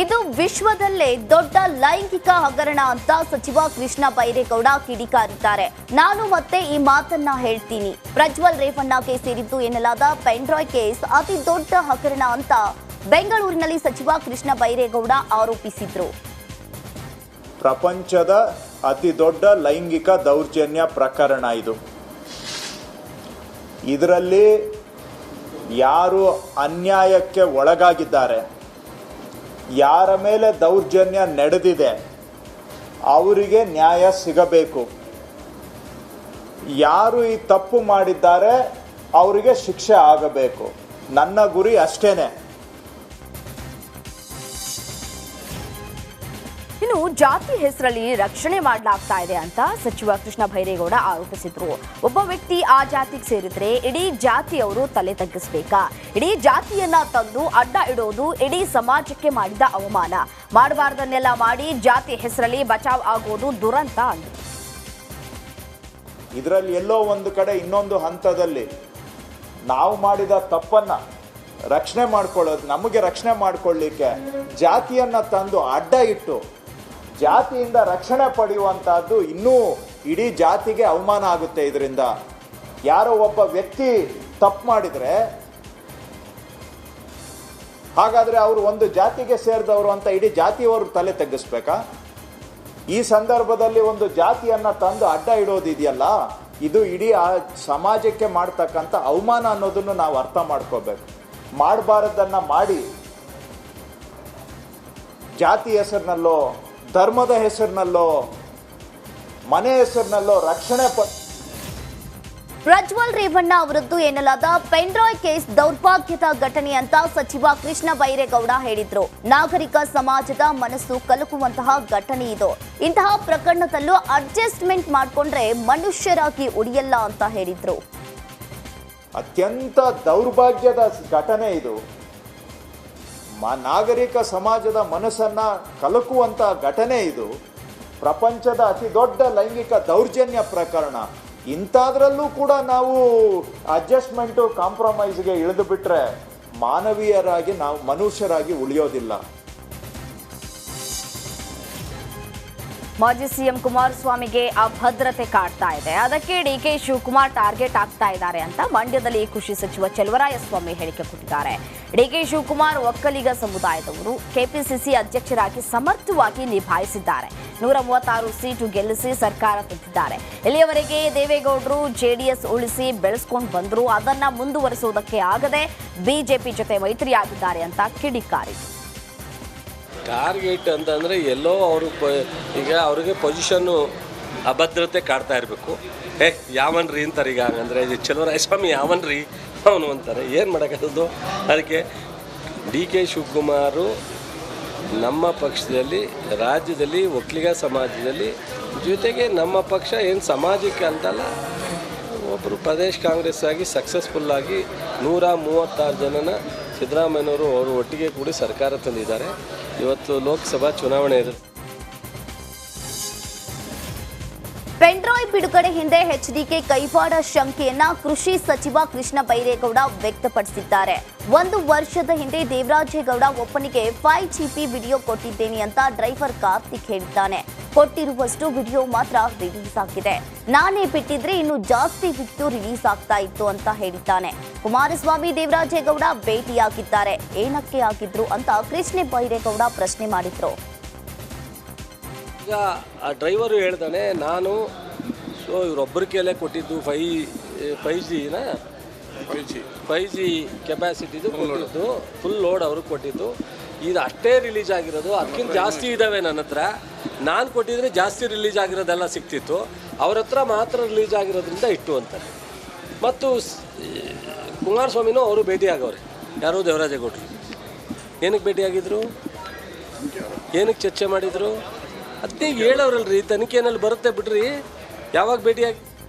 ಇದು ವಿಶ್ವದಲ್ಲೇ ದೊಡ್ಡ ಲೈಂಗಿಕ ಹಗರಣ ಅಂತ ಸಚಿವ ಕೃಷ್ಣ ಬೈರೇಗೌಡ ಕಿಡಿಕಾರಿದ್ದಾರೆ. ನಾನು ಮತ್ತೆ ಈ ಮಾತನ್ನ ಹೇಳ್ತೀನಿ. ಪ್ರಜ್ವಲ್ ರೇವಣ್ಣಗೆ ಸೇರಿದ್ದು ಎನ್ನಲಾದ ಪೆಂಡ್ರಾಯ್ ಕೇಸ್ ಅತಿ ದೊಡ್ಡ ಹಗರಣ ಅಂತ ಬೆಂಗಳೂರಿನಲ್ಲಿ ಸಚಿವ ಕೃಷ್ಣ ಬೈರೇಗೌಡ ಆರೋಪಿಸಿದ್ರು. ಪ್ರಪಂಚದ ಅತಿ ದೊಡ್ಡ ಲೈಂಗಿಕ ದೌರ್ಜನ್ಯ ಪ್ರಕರಣ ಇದು. ಇದರಲ್ಲಿ ಯಾರು ಅನ್ಯಾಯಕ್ಕೆ ಒಳಗಾಗಿದ್ದಾರೆ? ಯಾರ ಮೇಲೆ ದೌರ್ಜನ್ಯ ನಡೆದಿದೆ, ಅವರಿಗೆ ನ್ಯಾಯ ಸಿಗಬೇಕು. ಯಾರು ಈ ತಪ್ಪು ಮಾಡಿದ್ದಾರೆ, ಅವರಿಗೆ ಶಿಕ್ಷೆ ಆಗಬೇಕು. ನನ್ನ ಗುರಿ ಅಷ್ಟೇನೆ. ಇನ್ನು ಜಾತಿ ಹೆಸರಲ್ಲಿ ರಕ್ಷಣೆ ಮಾಡಲಾಗ್ತಾ ಇದೆ ಅಂತ ಸಚಿವ ಕೃಷ್ಣ ಭೈರೇಗೌಡ ಆರೋಪಿಸಿದ್ರು. ಒಬ್ಬ ವ್ಯಕ್ತಿ ಆ ಜಾತಿಗೆ ಸೇರಿದ್ರೆ ಇಡೀ ಜಾತಿಯವರು ತಲೆ ತಗ್ಗಿಸ್ಬೇಕಾ? ಇಡೀ ಜಾತಿಯನ್ನ ತಂದು ಅಡ್ಡ ಇಡೋದು ಇಡೀ ಸಮಾಜಕ್ಕೆ ಮಾಡಿದ ಅವಮಾನ. ಮಾಡಬಾರ್ದನ್ನೆಲ್ಲ ಮಾಡಿ ಜಾತಿ ಹೆಸರಲ್ಲಿ ಬಚಾವ್ ಆಗೋದು ದುರಂತ ಅಂದ್ರು. ಇದರಲ್ಲಿ ಎಲ್ಲೋ ಒಂದು ಕಡೆ ಇನ್ನೊಂದು ಹಂತದಲ್ಲಿ ನಾವು ಮಾಡಿದ ತಪ್ಪನ್ನ ರಕ್ಷಣೆ ಮಾಡ್ಕೊಳ್ಳೋದು, ನಮಗೆ ರಕ್ಷಣೆ ಮಾಡ್ಕೊಳ್ಳಿಕ್ಕೆ ಜಾತಿಯನ್ನ ತಂದು ಅಡ್ಡ ಇಟ್ಟು ಜಾತಿಯಿಂದ ರಕ್ಷಣೆ ಪಡೆಯುವಂತಹದ್ದು ಇನ್ನೂ ಇಡೀ ಜಾತಿಗೆ ಅವಮಾನ ಆಗುತ್ತೆ ಇದರಿಂದ. ಯಾರೋ ಒಬ್ಬ ವ್ಯಕ್ತಿ ತಪ್ಪು ಮಾಡಿದರೆ, ಹಾಗಾದರೆ ಅವರು ಒಂದು ಜಾತಿಗೆ ಸೇರಿದವರು ಅಂತ ಇಡೀ ಜಾತಿಯವರು ತಲೆ ತಗ್ಗಿಸ್ಬೇಕಾ ಈ ಸಂದರ್ಭದಲ್ಲಿ ಒಂದು ಜಾತಿಯನ್ನ ತಂದು ಅಡ್ಡ ಇಡೋದಿದೆಯಲ್ಲ, ಇದು ಇಡೀ ಆ ಸಮಾಜಕ್ಕೆ ಮಾಡ್ತಕ್ಕಂಥ ಅವಮಾನ ಅನ್ನೋದನ್ನು ನಾವು ಅರ್ಥ ಮಾಡ್ಕೋಬೇಕು. ಮಾಡಬಾರದನ್ನ ಮಾಡಿ. ಜಾತಿ ಹೆಸರಿನಲ್ಲೋ ಧರ್ಮದ ಹೆಸರಿನಲ್ಲೋ ಮನೆ ಹೆಸರಿನಲ್ಲೋ ರಕ್ಷಣೆ ಪ ಪ್ರಜ್ವಲ್ ರೇವಣ್ಣ ಅವರದ್ದು ಎನ್ನಲಾದ ಪೆನ್ರಾಯ್ ಕೇಸ್ ದೌರ್ಭಾಗ್ಯದ ಘಟನೆ ಅಂತ ಸಚಿವ ಕೃಷ್ಣ ಬೈರೇಗೌಡ ಹೇಳಿದ್ರು. ನಾಗರಿಕ ಸಮಾಜದ ಮನಸ್ಸು ಕಲಕುವಂತಹ ಘಟನೆ ಇದು. ಇಂತಹ ಪ್ರಕರಣದಲ್ಲೂ ಅಡ್ಜಸ್ಟ್ಮೆಂಟ್ ಮಾಡಿಕೊಂಡ್ರೆ ಮನುಷ್ಯರಾಗಿ ಉಳಿಯಲ್ಲ ಅಂತ ಹೇಳಿದ್ರು. ಅತ್ಯಂತ ದೌರ್ಭಾಗ್ಯದ ಘಟನೆ ಇದು. ಮ, ನಾಗರಿಕ ಸಮಾಜದ ಮನಸ್ಸನ್ನ ಕಲಕುವಂತ ಘಟನೆ ಇದು. ಪ್ರಪಂಚದ ಅತಿ ದೊಡ್ಡ ಲೈಂಗಿಕ ದೌರ್ಜನ್ಯ ಪ್ರಕರಣ. ಇಂಥದ್ರಲ್ಲೂ ಕೂಡ ನಾವು ಅಡ್ಜಸ್ಟ್ಮೆಂಟು ಕಾಂಪ್ರಮೈಸ್ಗೆ ಇಳಿದು ಬಿಟ್ರೆ ಮಾನವೀಯರಾಗಿ ನಾವು ಮನುಷ್ಯರಾಗಿ ಉಳಿಯೋದಿಲ್ಲ. ಮಾಜಿ ಸಿಎಂ ಕುಮಾರಸ್ವಾಮಿಗೆ ಅಭದ್ರತೆ ಕಾಡ್ತಾ ಇದೆ. ಅದಕ್ಕೆ ಡಿ ಕೆ ಶಿವಕುಮಾರ್ ಟಾರ್ಗೆಟ್ ಆಗ್ತಾ ಇದ್ದಾರೆ ಅಂತ ಮಂಡ್ಯದಲ್ಲಿ ಕೃಷಿ ಸಚಿವ ಚಲುವರಾಯಸ್ವಾಮಿ ಹೇಳಿಕೆ ಕೊಟ್ಟಿದ್ದಾರೆ. ಡಿಕೆ ಶಿವಕುಮಾರ್ ಒಕ್ಕಲಿಗ ಸಮುದಾಯದವರು ಕೆಪಿಸಿಸಿ ಅಧ್ಯಕ್ಷರಾಗಿ ಸಮರ್ಥವಾಗಿ ನಿಭಾಯಿಸಿದ್ದಾರೆ. ನೂರ ಮೂವತ್ತಾರು ಸೀಟು ಗೆಲ್ಲಿಸಿ ಸರ್ಕಾರ ತಂದಿದ್ದಾರೆ ಇಲ್ಲಿಯವರೆಗೆ ದೇವೇಗೌಡರು ಜೆಡಿಎಸ್ ಉಳಿಸಿ ಬೆಳೆಸ್ಕೊಂಡು ಬಂದರು. ಅದನ್ನ ಮುಂದುವರಿಸುವುದಕ್ಕೆ ಆಗದೆ ಬಿಜೆಪಿ ಜೊತೆ ಮೈತ್ರಿಯಾಗಿದ್ದಾರೆ ಅಂತ ಕಿಡಿಕಾರಿದರು. ಟಾರ್ಗೆಟ್ ಅಂತಂದರೆ ಎಲ್ಲೋ ಅವರು ಪ, ಈಗ ಅವ್ರಿಗೆ ಪೊಸಿಷನ್ನು ಅಭದ್ರತೆ ಕಾಡ್ತಾ ಇರಬೇಕು. ಏ ಯಾವನ್ರಿ ಅಂತಾರೆ ಈಗ? ಹಂಗಂದ್ರೆ ಸ್ವಾಮಿ ಯಾವನ್ರಿ? ಅವನು ಅಂತಾರೆ. ಏನು ಮಾಡೋಕ್ಕಾಗದು? ಅದಕ್ಕೆ ಡಿ ಕೆ ಶಿವಕುಮಾರು ನಮ್ಮ ಪಕ್ಷದಲ್ಲಿ, ರಾಜ್ಯದಲ್ಲಿ, ಒಕ್ಕಲಿಗ ಸಮಾಜದಲ್ಲಿ ಜೊತೆಗೆ ನಮ್ಮ ಪಕ್ಷ ಏನು ಸಮಾಜಕ್ಕೆ ಅಂತಲ್ಲ ಒಬ್ಬರು ಪ್ರದೇಶ್ ಕಾಂಗ್ರೆಸ್ ಆಗಿ ಸಕ್ಸಸ್ಫುಲ್ ಆಗಿ ನೂರ ಮೂವತ್ತಾರು ಜನನ ಸಿದ್ದರಾಮಯ್ಯನವರು ಅವರು ಒಟ್ಟಿಗೆ ಕೂಡಿ ಸರ್ಕಾರ ತಂದಿದ್ದಾರೆ. ಇವತ್ತು ಲೋಕಸಭಾ ಚುನಾವಣೆ ಇದೆ. ಪೆಂಡ್ರಾಯ್ ಬಿಡುಗಡೆ ಹಿಂದೆ ಎಚ್ಡಿಕೆ ಕೈವಾಡ ಶಂಕೆಯನ್ನ ಕೃಷಿ ಸಚಿವ ಕೃಷ್ಣ ಬೈರೇಗೌಡ ವ್ಯಕ್ತಪಡಿಸಿದ್ದಾರೆ. ಒಂದು ವರ್ಷದ ಹಿಂದೆ ದೇವರಾಜೇಗೌಡ ಒಪ್ಪನಿಗೆ ಫೈವ್ ಜಿಪಿ ವಿಡಿಯೋ ಕೊಟ್ಟಿದ್ದೇನೆ ಅಂತ ಡ್ರೈವರ್ ಕಾರ್ತಿಕ್ ಹೇಳಿದ್ದಾನೆ. ಕೊಟ್ಟಿರುವಷ್ಟು ವಿಡಿಯೋ ಮಾತ್ರ ರಿಲೀಸ್ ಆಗಿದೆ. ನಾನೇ ಬಿಟ್ಟಿದ್ರೆ ಇನ್ನು ಜಾಸ್ತಿ ವಿಡಿಯೋ ರಿಲೀಸ್ ಆಗ್ತಾ ಇತ್ತು ಅಂತ ಹೇಳಿದ್ದಾನೆ. ಕುಮಾರಸ್ವಾಮಿ ದೇವರಾಜೇಗೌಡ ಭೇಟಿಯಾಗಿದ್ದಾರೆ. ಏನಕ್ಕೆ ಆಗಿದ್ರು ಅಂತ ಕೃಷ್ಣ ಬೈರೇಗೌಡ ಪ್ರಶ್ನೆ ಮಾಡಿದ್ರು. ಈಗ ಆ ಡ್ರೈವರು ಹೇಳ್ತಾನೆ ನಾನು ಸೊ ಇವರೊಬ್ಬರ ಕೇಳೇ ಕೊಟ್ಟಿದ್ದು ಫೈ ಫೈ ಜಿನ ಫೈ ಜಿ ಕೆಪಾಸಿಟಿದು ಕೊಟ್ಟಿದ್ದು ಫುಲ್ ಲೋಡ್ ಅವ್ರಿಗೆ ಕೊಟ್ಟಿದ್ದು. ಇದು ಅಷ್ಟೇ ರಿಲೀಸ್ ಆಗಿರೋದು. ಅದಕ್ಕಿಂತ ಜಾಸ್ತಿ ಇದ್ದಾವೆ ನನ್ನ ಹತ್ರ. ನಾನು ಕೊಟ್ಟಿದ್ರೆ ಜಾಸ್ತಿ ರಿಲೀಸ್ ಆಗಿರೋದೆಲ್ಲ ಸಿಕ್ತಿತ್ತು. ಅವ್ರ ಹತ್ರ ಮಾತ್ರ ರಿಲೀಸ್ ಆಗಿರೋದ್ರಿಂದ ಇಟ್ಟು ಅಂತಾರೆ. ಮತ್ತು ಕುಮಾರಸ್ವಾಮಿನೂ ಅವರು ಭೇಟಿಯಾಗವ್ರೆ. ಯಾರೋ ದೇವರಾಜೇಗೌಡರು ಏನಕ್ಕೆ ಭೇಟಿಯಾಗಿದ್ರು? ಏನಕ್ಕೆ ಚರ್ಚೆ ಮಾಡಿದರು? ಅದನ್ನೇ ಹೇಳೋರಲ್ರಿ ತನಿಖೆನಲ್ಲಿ ಬರುತ್ತೆ ಬಿಡ್ರಿ. ಯಾವಾಗ ಭೇಟಿಯಾಗಿ